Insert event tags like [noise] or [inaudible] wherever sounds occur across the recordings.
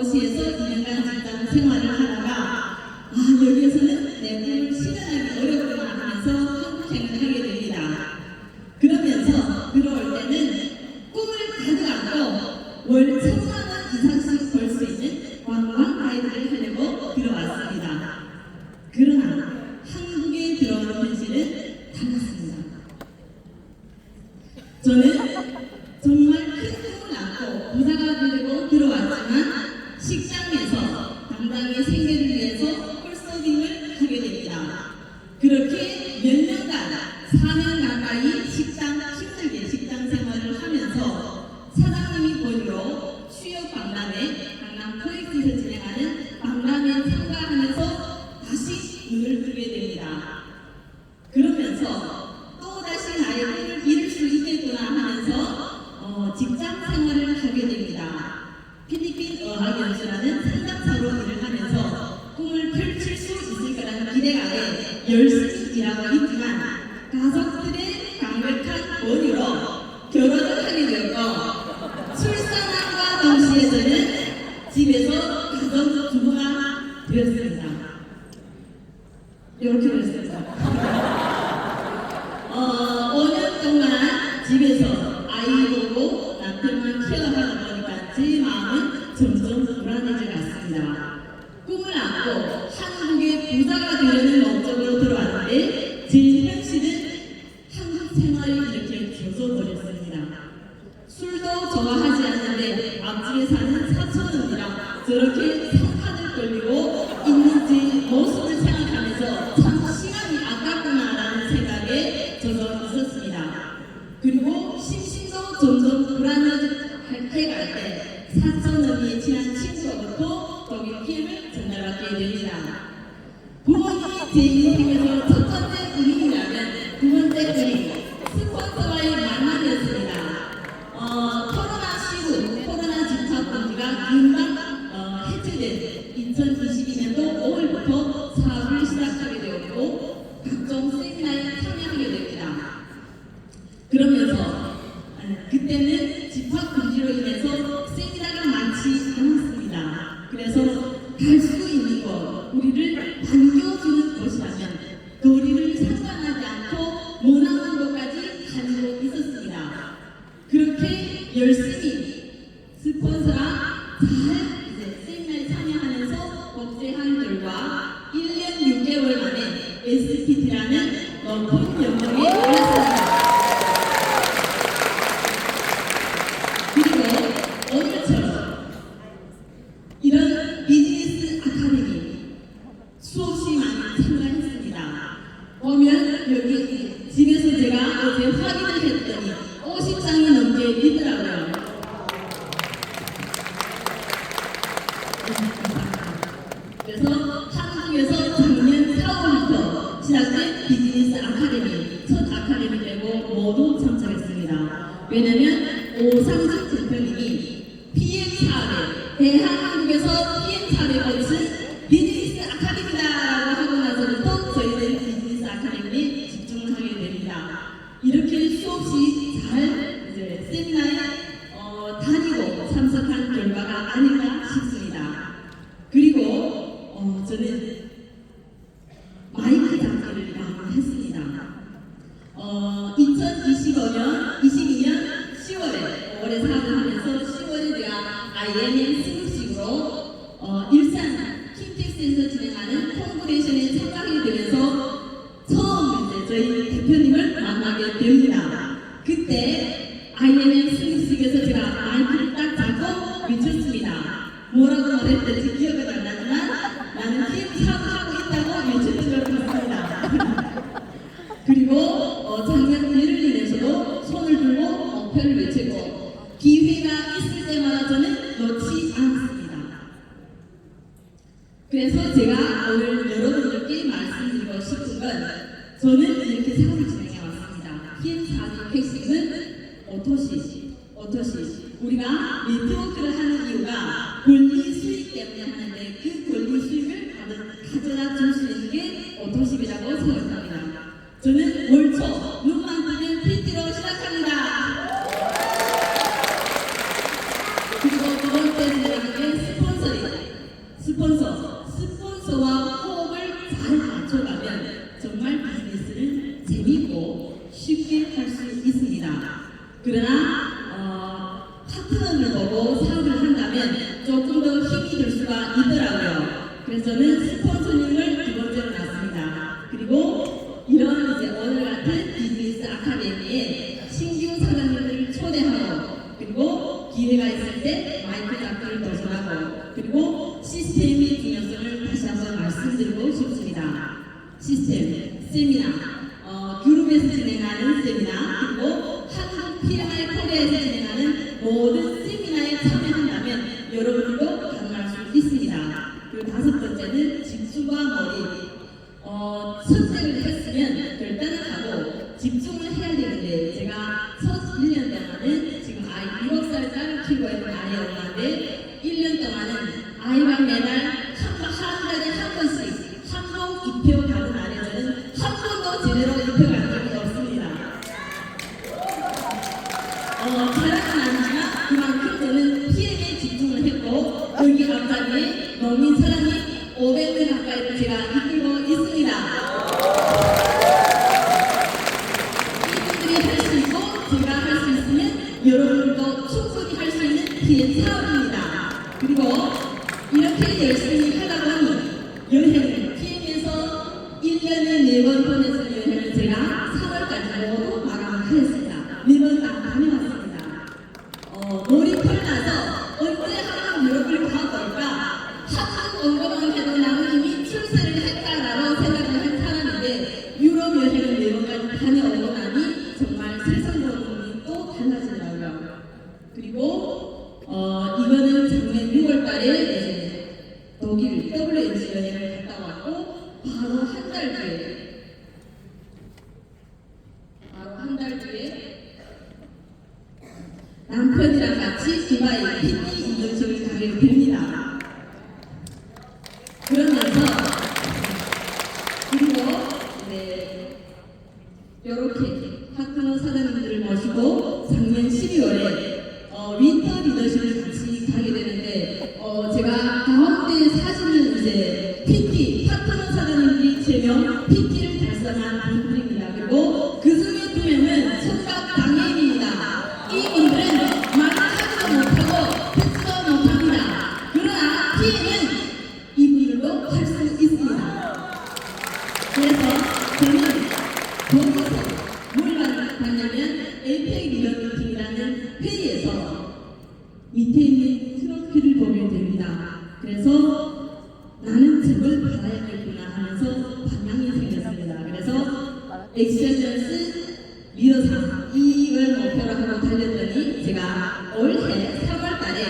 도 도시에서 2년간 직장 생활을 하다가 아 여기에서는 내 꿈을 실현하기 어렵구나 하면서 한국행을 하게 됩니다. 그러면서 들어올 때는 꿈을 가득 안고 월 천만 원 이상씩 벌 수 있는 관광 가이드를 하려고 들어왔습니다. 그러나 한국에 들어온 현실은 달랐습니다. 저는 정말 큰 꿈을 안고 부자가 되려고 들어왔지만 식당에서 당당의 생계를 위해서 홀서빙을 하게 됩니다. 그렇게 몇 년간 4년 가까이 식당 힘들게 식당 생활을 하면서 사장님이 보기로 취업 박람회 강남 코엑스에서 진행하는 박람회에 참가하면서 다시 눈을 뜨게 됩니다. 그러면서 또다시 나의 꿈을 이룰 수 있겠구나 하면서 어, 직장 생활을 하게 됩니다. 필리핀 어학연수라는 상담사로 일을 하면서 꿈을 펼칠 수 있을 거라는 기대감에 열심히 일하고 있지만 가족들의 강력한 권유로 결혼을 하게 되었고 출산함과 동시에 저는 집에서 가정 주부가 되었습니다. 이렇게 됐습니다. 어, 5년 동안 집에서 좋아하지 않는데 앞집에 사는 사촌언니랑 저렇게 그렇게 열심히 스폰서랑 잘 이제 세미나에 참여하면서 복제한 결과 1년 6개월 만에 SPT라는 높은 연봉에 올랐습니다. 그리고 오늘처럼 이런 비즈니스 아카데미 수없이 많이 참가했습니다. 보면 여기 집에서 제가 어제 비즈니스 아카데미 첫 아카데미 되고 모두 참석했습니다. 왜냐면 오상진 대표님이 PM 사업에 대한민국에서 PM 사업에 거친 비즈니스 아카데미다라고 하고 나서부터 저희는 비즈니스 아카데미에 집중을 하게 됩니다. 이렇게 수없이 잘 이제 세미나에 어, 다니고 참석한 결과가 아닌가 싶습니다. 그리고 어, 저는 마이크 장비를 많이 했습니다. 어, 2025년, 22년 10월에 올해 사업을 하면서 10월에 제가 IMM 승급식으로 어, 킨텍스에서 진행하는 콩그레이션에 참가하게 되면서 처음 이제 저희 대표님을 만나게 됩니다. 그때 IMM 승급식에서 제가 마이크를 딱 잡고 외쳤습니다. 뭐라고 말했는지 기억은 안 나지만 나는 팀 사업하고 있다고 외쳤던 것 같습니다. [laughs] 그리고 어토시. 우리가 네트워크를 하는 이유가 권리 수익 때문에 하는데 그 권리 수익을 가져다 줄 수 있는 게 어토시이라고 생각합니다. 저는 올초 눈만 뜨면 PT로 시작합니다. 그리고 두 번째 생각하는 게 스폰서링. 스폰서. 스폰서와 호흡을 잘 맞춰가면 정말 비즈니스를 재밌고 쉽게 할 수 있습니다. 그러나 저는 스폰서링을 두 번째로 놨습니다. 그리고 이런 이제 오늘 같은 비즈니스 아카데미에 신규 사장님들을 초대하고 그리고 기회가 있을 때 마이크 잡기를 도전하고 그리고 시스템의 중요성을 다시 한번 말씀드리고 싶습니다. 시스템, 세미나, 어, 유럽에서 진행하는 세미나 그리고 한국 PMI 코리아에서 진행하는 모든 세미나에 참여한다면 여러분들도 있는 바로 한 달 뒤에 바로 한 달 뒤에 남편이랑 같이 두바이 PT 인도식을 가게 됩니다. 그러면서 그리고 네 이렇게 파트너 사장님들을 모시고 작년 12월에 어, 윈터 리더십을 같이 가게 되는데 어, 제가 엑셀런스 리더상 이걸 목표로 하고 달렸더니 제가 올해 3월 달에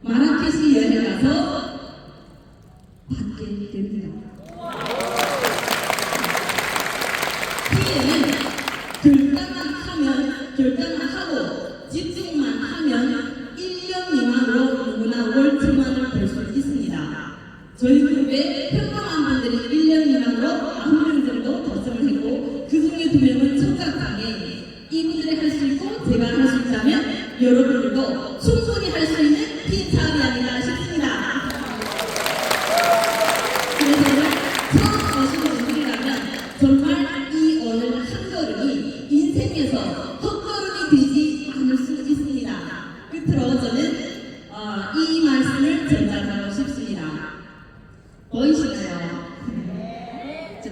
마라케시 여행 가서 받게 됩니다. PM은 결단만 하면 결단만 하고 집중만 하면 1년 미만으로 누구나 월 천만을 벌 수 있습니다. 저희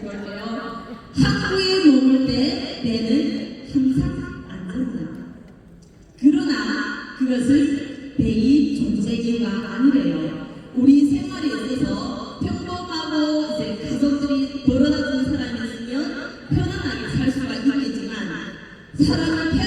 자, 볼게요. 학교에 머물 때 내는 항상 안전하다. 그러나 그것은 배의 존재 이유가 아니래요. 우리 생활에 있어서 평범하고 이제 가족들이 벌어다 주는 사람이 있으면 편안하게 살 수가 있겠지만 사람은